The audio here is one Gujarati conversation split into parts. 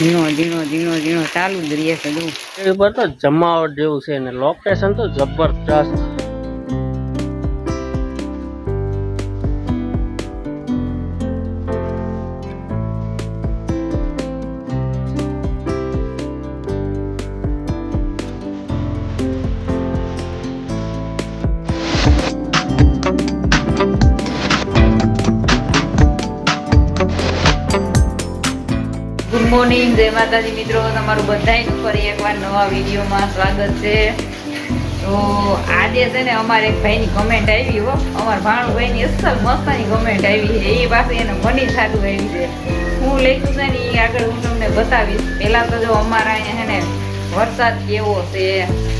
ઝીણો ઝીણો ઝીણો ઝીણો ચાલુ જ રહે છે પર જમાવટ જેવું છે ને. લોકેશન તો જબરજસ્ત. ગુડ મોર્નિંગ જય માતાજી મિત્રો. તમારું બધાયનું ફરી એકવાર નવા વિડીયોમાં સ્વાગત છે. તો આજે છે ને અમારે એક ભાઈની કમેન્ટ આવી હો. અમારા ભાણુભાઈની અસલ મસ્તની કમેન્ટ આવી છે. એ પાસે એને મની સારું આવી છે. હું લખ્યું છે ને એ આગળ હું તમને બતાવીશ. પહેલાં તો જો અમારા અહીંયા છે ને વરસાદ કેવો છે,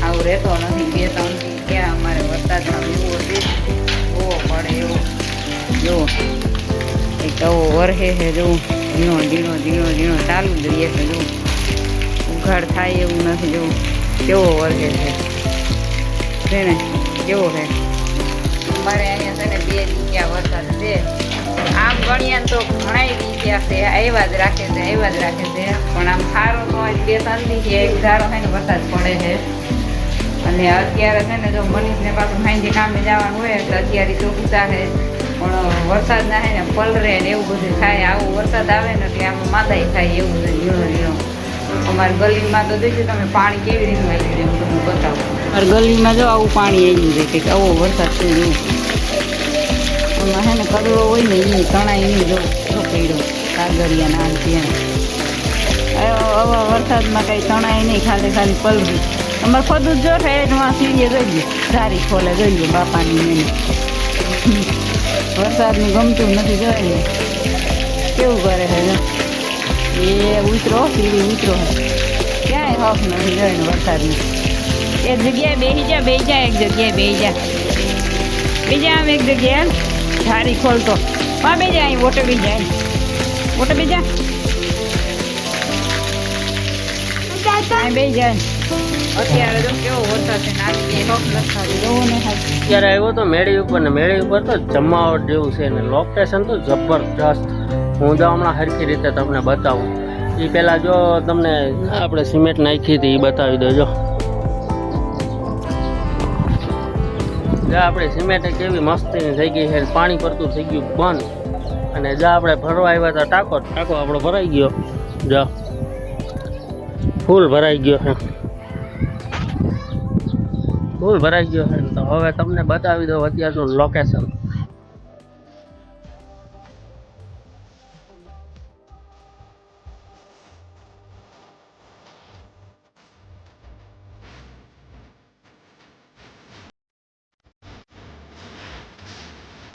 આવું રહેતો નથી. બે, ત્રણ ક્યાં અમારે વરસાદમાં એવો છે. જોવો પડે એવો. જો એક આવો વરહે છે, જો, ઝીણો ઝીણો ઝીણો. ચાલુ જ રહે છે જો. ઉઘાડ થાય એવું નથી, જો. કેવો વર્ગે છે. છે ને કેવો છે? અમારે અહીંયા છે ને બે જગ્યા વરસાદ છે. આમ ગણ્યા તો ઘણા જગ્યા છે. આવ્યા જ રાખે છે, આવ્યા જ રાખે છે. પણ આમ સારો તો બે શાંતિ છે. એક ધારો થાય ને વરસાદ પડે છે. અને અત્યારે છે ને જો મનીષને પાછું સાંજે કામે જવાનું હોય એટલે અત્યારે ચોકતા છે. પણ વરસાદ ના ને, પલરે ને એવું બધું થાય. આવો વરસાદ આવે ને એટલે આમાં માદાઈ થાય એવું બધું ઝીણો ઝીણો. અમારી ગલીમાં તો જોઈશું તમે પાણી કેવી રીતનું આવી ગયું તમને બતાવો. અમારી ગલીમાં જો આવું પાણી આવી ગયું કે આવો વરસાદ થઈ ગયો એમાં હે ને કડવો હોય ને એ તણાઈ એની જો પડ્યો કાગળિયા ના ત્યાં. આવા વરસાદમાં કાંઈ તણાય નહીં, ખાલી ખાલી પલરી. અમારે ખોદું જો સાઈડમાં સીડીએ જોઈએ સારી ખોલે જોઈએ બાપાની એને વરસાદનું ગમતું નથી જોઈ ને કેવું કરે છે એ ઉતરો, સીડી ઉતરો. ક્યાંય હોફ નથી જોઈને વરસાદનું. એક જગ્યાએ બેસી જા બેસી જા, એક જગ્યાએ બેસી જા. બીજા આમ એક જગ્યાએ. ધારી ખોલતો. હા બે જા, અહીં વોટો બી જાય. વોટો બી જા. અત્યારે આવ્યો તો મેળી ઉપર ને મેળી ઉપર તો જમાવટ જેવું છે ને લોકેશન તો જબરજસ્ત. હું તો હમણાં સરખી રીતે તમને બતાવું. એ પહેલાં જો તમને આપણે સિમેન્ટ નાખી હતી એ બતાવી દેજો. જ્યાં આપણે સિમેન્ટ કેવી મસ્તીની થઈ ગઈ છે પાણી પડતું થઈ ગયું બંધ. અને જ્યાં આપણે ભરવા આવ્યા હતા ટાંકો ટાંકો આપણો ભરાઈ ગયો. જો. ફૂલ ભરાઈ ગયો છે. ફૂલ ભરાઈ ગયો છે તો હવે તમને બતાવી દઉં અત્યારનું લોકેશન